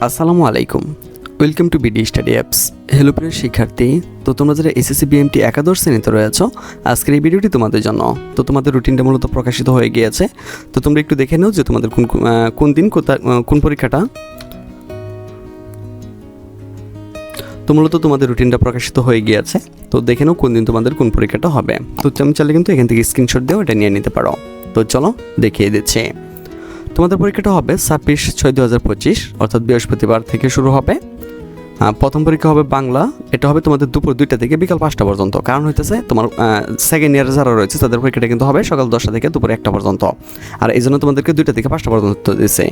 আসসালামু আলাইকুম। Welcome to BD study apps hello প্রিয় শিক্ষার্থী, তো তোমরা যারা এসএসসি বিএমটি একাদশ শ্রেণীতে রয়েছ, আজকের এই ভিডিওটি তোমাদের জন্য। তো তোমাদের রুটিনটা মূলত প্রকাশিত হয়ে গিয়েছে। তো তোমরা একটু দেখে নাও যে তোমাদের কোন, কোন- দিন কোন পরীক্ষাটা। তো মূলত তোমাদের রুটিনটা প্রকাশিত হয়ে গিয়েছে। তো দেখে নাও কোন দিন তোমাদের কোন পরীক্ষাটা হবে। তো তুমি চাইলে কিন্তু এখান থেকে স্ক্রিনশট দিয়েও এটা নিয়ে নিতে পারো। তো চলো দেখিয়ে দিচ্ছি। তোমাদের পরীক্ষাটা হবে ছাব্বিশ ছয় দু হাজার পঁচিশ, অর্থাৎ বৃহস্পতিবার থেকে শুরু হবে। প্রথম পরীক্ষা হবে বাংলা, এটা হবে তোমাদের দুপুর দুইটা থেকে বিকাল পাঁচটা পর্যন্ত। কারণ হইতেছে তোমার সেকেন্ড ইয়ারে যারা রয়েছে, তাদের পরীক্ষাটা কিন্তু হবে সকাল দশটা থেকে দুপুর একটা পর্যন্ত। আর এই জন্য তোমাদেরকে দুইটা থেকে পাঁচটা পর্যন্ত দিচ্ছে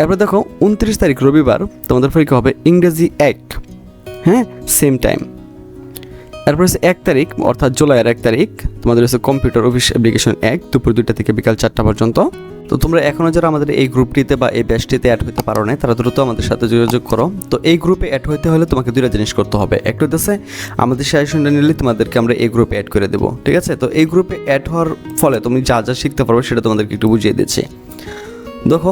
এরপর দেখো, উনত্রিশ তারিখ রবিবার তোমাদের পরীক্ষা হবে ইংরেজি এক। হ্যাঁ সেম টাইম এরপর হচ্ছে এক তারিখ, অর্থাৎ জুলাইয়ের এক তারিখ, তোমাদের হচ্ছে কম্পিউটার অফিস অ্যাপ্লিকেশন এক, দুপুর দুইটা থেকে বিকাল চারটা পর্যন্ত। তো তোমরা এখনও যারা আমাদের এই গ্রুপটিতে বা এই ব্যাচটিতে অ্যাড হতে পারো না তারা দ্রুত আমাদের সাথে যোগাযোগ করো। তো এই গ্রুপে অ্যাড হতে হলে তোমাকে দুইটা জিনিস করতে হবে। একটা হচ্ছে আমাদের সাজেশনটা নিলে তোমাদেরকে আমরা এই গ্রুপে অ্যাড করে দেবো, ঠিক আছে? তো এই গ্রুপে অ্যাড হওয়ার ফলে তুমি যা যা শিখতে পারবে সেটা তোমাদেরকে একটু বুঝিয়ে দিচ্ছি। দেখো,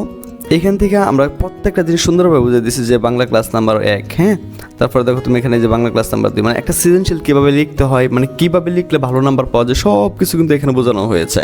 এখান থেকে আমরা প্রত্যেকটা জিনিস সুন্দরভাবে বুঝে দিচ্ছি যে বাংলা ক্লাস নাম্বার এক হ্যাঁ? তারপরে দেখো তুমি এখানে যে বাংলা ক্লাস নাম্বার দুই মানে একটা সৃজনশীল কীভাবে লিখতে হয় মানে কীভাবে লিখলে ভালো নাম্বার পাওয়া যায় সব কিছু কিন্তু এখানে বোঝানো হয়েছে।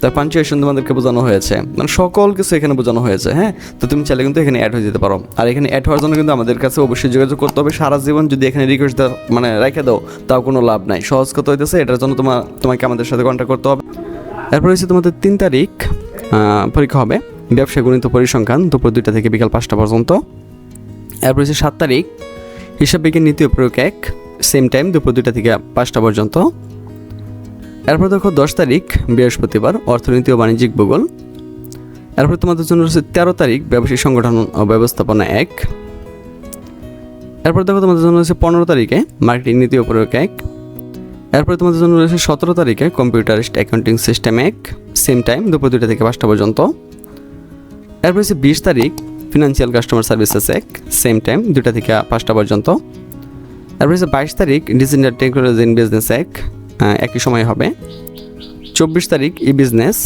তার পাঞ্চুয়েশন তোমাদেরকে বোঝানো হয়েছে। মানে সকল কিছু এখানে বোঝানো হয়েছে হ্যাঁ? তো তুমি চাইলে কিন্তু এখানে অ্যাড হয়ে যেতে পারো। আর এখানে অ্যাড হওয়ার জন্য কিন্তু আমাদের কাছে অবশ্যই যোগাযোগ করতে হবে। সারা জীবন যদি এখানে রিকোয়েস্ট মানে রেখে দাও, তাও কোনো লাভ নাই। সহজ কথা হইতেছে, এটার জন্য তোমার তোমাকে আমাদের সাথে কন্ট্যাক্ট করতে হবে। এরপর হচ্ছে তোমাদের তিন তারিখ পরীক্ষা হবে। ব্যবসা গণিত পরিসংখ্যান, দুপুর দুইটা থেকে বিকাল পাঁচটা পর্যন্ত। এরপর হচ্ছে সাত তারিখ, হিসাব বিজ্ঞান নীতি প্রয়োগ এক সেম টাইম দুপুর দুইটা থেকে পাঁচটা পর্যন্ত। এরপর দেখো দশ তারিখ, বৃহস্পতিবার, অর্থনীতি ও বাণিজ্যিক ভূগোল। এরপর তোমাদের জন্য রয়েছে তেরো তারিখ, ব্যবসায়িক সংগঠন ও ব্যবস্থাপনা এক। এরপর দেখো তোমাদের জন্য রয়েছে পনেরো তারিখে, মার্কেটিং নীতি ও প্রয়োগ এক। এরপর তোমাদের জন্য রয়েছে সতেরো তারিখে, কম্পিউটারিস্ট অ্যাকাউন্টিং সিস্টেম এক, সেম টাইম, দুপুর দুইটা থেকে পাঁচটা পর্যন্ত। এরপর হচ্ছে বিশ তারিখ, ফিনান্সিয়াল কাস্টমার সার্ভিসেস এক, সেম টাইম দুটা থেকে পাঁচটা পর্যন্ত। তারপর হচ্ছে বাইশ তারিখ, ডিজিটাল টেকনোলজি ইন বিজনেস এক। একই সময় হবে। চব্বিশ তারিখ ই বিজনেস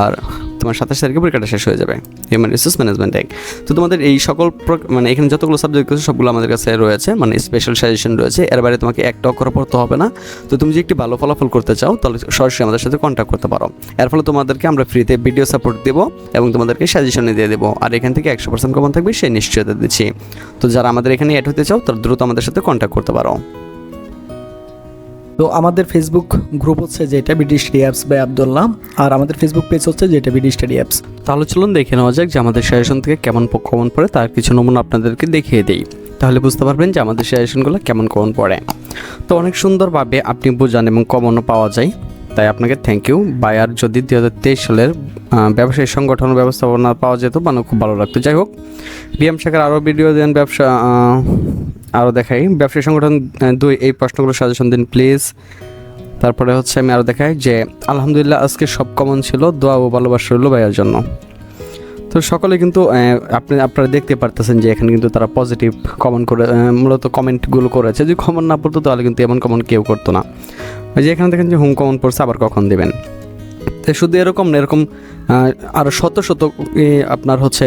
আর তোমার সাতাশ তারিখে পরীক্ষাটা শেষ হয়ে যাবে হিউম্যান রিসোর্স ম্যানেজমেন্ট এক তো তোমাদের এই সকল মানে এখানে যতগুলো সাবজেক্ট আছে সবগুলো আমাদের কাছে রয়েছে মানে স্পেশাল সাজেশন রয়েছে। এর বাইরে তোমাকে একটা অক্ষর পড়তে হবে না। তো তুমি যদি একটি ভালো ফলাফল করতে চাও, তাহলে সরাসরি আমাদের সাথে কন্ট্যাক্ট করতে পারো। এর ফলে তোমাদেরকে আমরা ফ্রিতে ভিডিও সাপোর্ট দেবো এবং তোমাদেরকে সাজেশনে দিয়ে দেবো। আর এখান থেকে একশো পার্সেন্ট কমন থাকবে, সেই নিশ্চয়তা দিচ্ছি। তো যারা আমাদের এখানে অ্যাড হতে চাও, তারা দ্রুত আমাদের সাথে কন্ট্যাক্ট করতে পারো। তো আমাদের ফেসবুক গ্রুপ হচ্ছে যেটা BD study apps by Abdullah, আর আমাদের ফেসবুক পেজ হচ্ছে যেটা বিডি স্টাডি অ্যাপস তাহলে চলুন দেখে নেওয়া যাক যে আমাদের সাজেশন থেকে কেমন কমন পড়ে, তার কিছু নমুনা আপনাদেরকে দেখিয়ে দিই। তাহলে বুঝতে পারবেন যে আমাদের সাজেশনগুলো কেমন কমন পড়ে। তো অনেক সুন্দরভাবে আপনি বোঝান এবং কমনও পাওয়া যায়। তাই আপনাকে থ্যাংক ইউ বায়ার যদি দুই হাজার তেইশ সালের ব্যবসায়ী সংগঠন ব্যবস্থাপনা পাওয়া যেত মানে খুব ভালো লাগতো। যাই হোক, বিএম শাখার আরও ভিডিও দেন ব্যবসা আরও দেখাই। ব্যবসায়ী সংগঠন দুই, এই প্রশ্নগুলো সাজেশন দিন প্লিজ তারপরে হচ্ছে আমি আরও দেখাই যে, আলহামদুলিল্লাহ আজকে সব কমন ছিল, দোয়া ও ভালোবাসা রইল ভাইয়ার জন্য। তো সকলে কিন্তু আপনি, আপনারা দেখতে পারতেছেন যে এখানে কিন্তু তারা পজিটিভ কমেন্ট করে মূলত কমেন্টগুলো করেছে। যদি কমেন্ট না পড়তো, তাহলে কিন্তু এমন কমেন্ট কেউ করতো না। যে এখানে দেখেন যে, হুম কমেন্ট পড়ছে, আবার কখন দেবেন? তো শুধু এরকম না, এরকম আরও শত শত আপনার হচ্ছে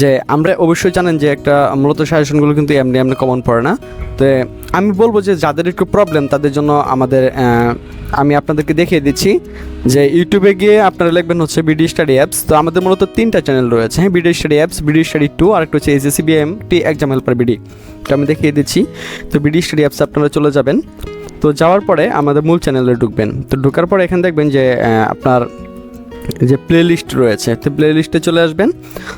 যে আমরা অবশ্যই জানেন যে একটা মূলত সাজেশনগুলো কিন্তু এমনি এমনি কমন পড়ে না। তো আমি বলব যে যাদের একটু প্রবলেম তাদের জন্য আমাদের আমি আপনাদেরকে দেখিয়ে দিচ্ছি যে ইউটিউবে গিয়ে আপনারা লিখবেন হচ্ছে বিডি স্টাডি অ্যাপস তো আমাদের মূলত তিনটা চ্যানেল রয়েছে হ্যাঁ BD study apps BD study two আর একটা হচ্ছে SSC BM T exam helper BD তো আমি দেখিয়ে দিচ্ছি, তো বিডি স্টাডি অ্যাপস আপনারা চলে যাবেন। তো যাওয়ার পরে আমাদের মূল চ্যানেলে ঢুকবেন। তো ঢোকার পরে এখানে দেখবেন যে আপনার যে প্লে লিস্ট রয়েছে, তো প্লে লিস্টে চলে আসবেন।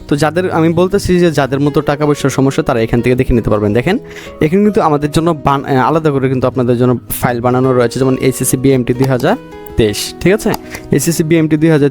তো যাদের, আমি বলতেছি যে যাদের মতো টাকা পয়সার সমস্যা, তারা এখান থেকে দেখে নিতে পারবেন। দেখেন, এখানে কিন্তু আমাদের জন্য বান- আলাদা করে কিন্তু আপনাদের জন্য ফাইল বানানো রয়েছে, যেমন এইচএসসি বিএমটি দুই হাজার তেইশ, ঠিক আছে? এসএসসি বিএমটি দুই হাজার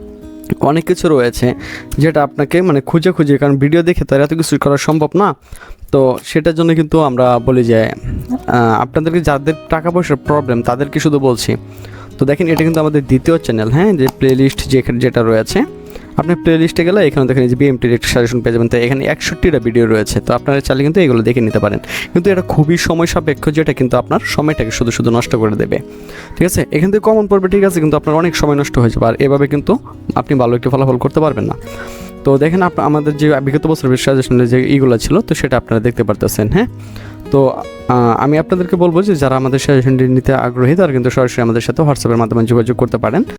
অনেক কিছু রয়েছে যেটা আপনাকে মানে খুঁজে খুঁজে, কারণ ভিডিও দেখে তো এত কিছু করা সম্ভব না। তো সেটার জন্য কিন্তু আমরা বলি যে আপনাদেরকে যাদের টাকা পয়সার প্রবলেম তাদেরকে শুধু বলছি। তো দেখেন এটা কিন্তু আমাদের দ্বিতীয় চ্যানেল হ্যাঁ? যে প্লেলিস্ট যে যেখানে যেটা রয়েছে। আপনি প্লে লিস্টে গেলে এখানে দেখেন যে বিএমটির একটা সাজেশন পেয়ে যাবেন। তো এখানে একষট্টিটা ভিডিও রয়েছে। তো আপনারা চাইলে কিন্তু এগুলো দেখে নিতে পারেন। কিন্তু এটা খুবই সময় সাপেক্ষ, যেটা কিন্তু আপনার সময়টাকে শুধু শুধু নষ্ট করে দেবে। ঠিক আছে? এখান থেকে কমন পড়বে, ঠিক আছে? কিন্তু আপনার অনেক সময় নষ্ট হয়ে যাবে। আর এভাবে কিন্তু আপনি ভালো একটি ফলাফল করতে পারবেন না। তো দেখেন আপ- আমাদের যে বিগত বছরের সাজেশনের যে ইগুলো ছিল, তো সেটা আপনারা দেখতে পারতেছেন হ্যাঁ? তো আমি আপনাদেরকে বলব যে যারা আমাদের সাজেশনটি নিতে আগ্রহী, তারা কিন্তু সরাসরি আমাদের সাথে হোয়াটসঅ্যাপের মাধ্যমে যোগাযোগ করতে পারেন।